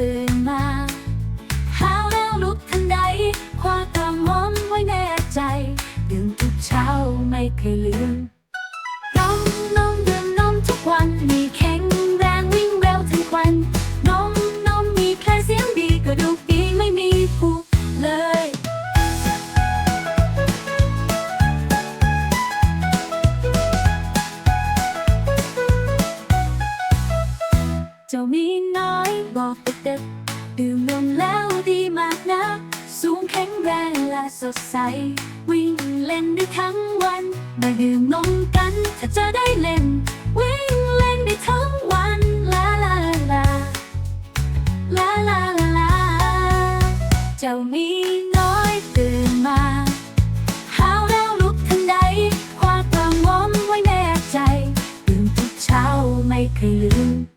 ตื่นมาหาวแล้วลุกทันใดคว้าตามมอมไว้แน่ใจ ดื่ทุกเช้าไม่เคยลืมนมนมดื่มนมทุกวันมีแข็งแรงวิ่งเร็วทั้งวันนมนมมีแค่เสียงดีกระดูกดีไม่มีผุเลยเจ้ามี อยบอกเด็กดื่มนมแล้วดีมากนะ สูงแข็งแรงและสดใส วิ่งเล่นได้ทั้งวันมาดื่มนมกันถ้าจะได้เล่น วิ่งเล่นได้ทั้งวันลาลาลาลาลาลาเจ้ามีน้อยตื่นมาหาวแล้วลุกทันใดคว้ากระหม่อมไว้แน่ใจดื่มทุกเช้าไม่เคยลืม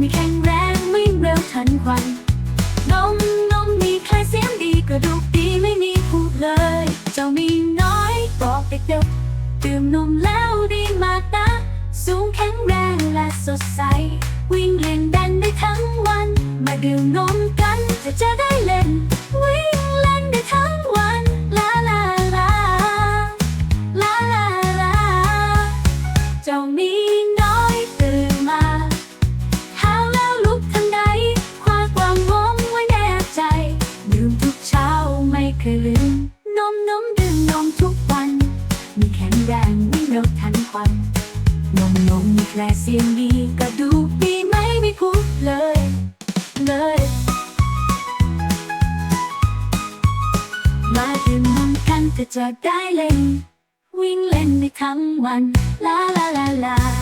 มีแข็งแรงไม่เร็วทันควัน นมนมมีแครเสียงดีกระดูกดีไม่มีพูดเลย เจ้ามีน้อยบอกเด็กๆดื่มนมแล้วดีมากนะ สูงแข็งแรงและสดใส วิ่งเล่นดันได้ทั้งวัน มาดื่มนมกันจะจะได้เล่น เคยลืมนมนมดื่มนมทุกวัน มีแข็งแรงวิ่งเร็วทันควันนมนมมีแคลเซียมดีกระดูกดีไม่มีพุกเลย เลยมาดื่มนมกันเธอจะได้เล่นวิ่งเล่นได้ทั้งวัน ลาลาลาลา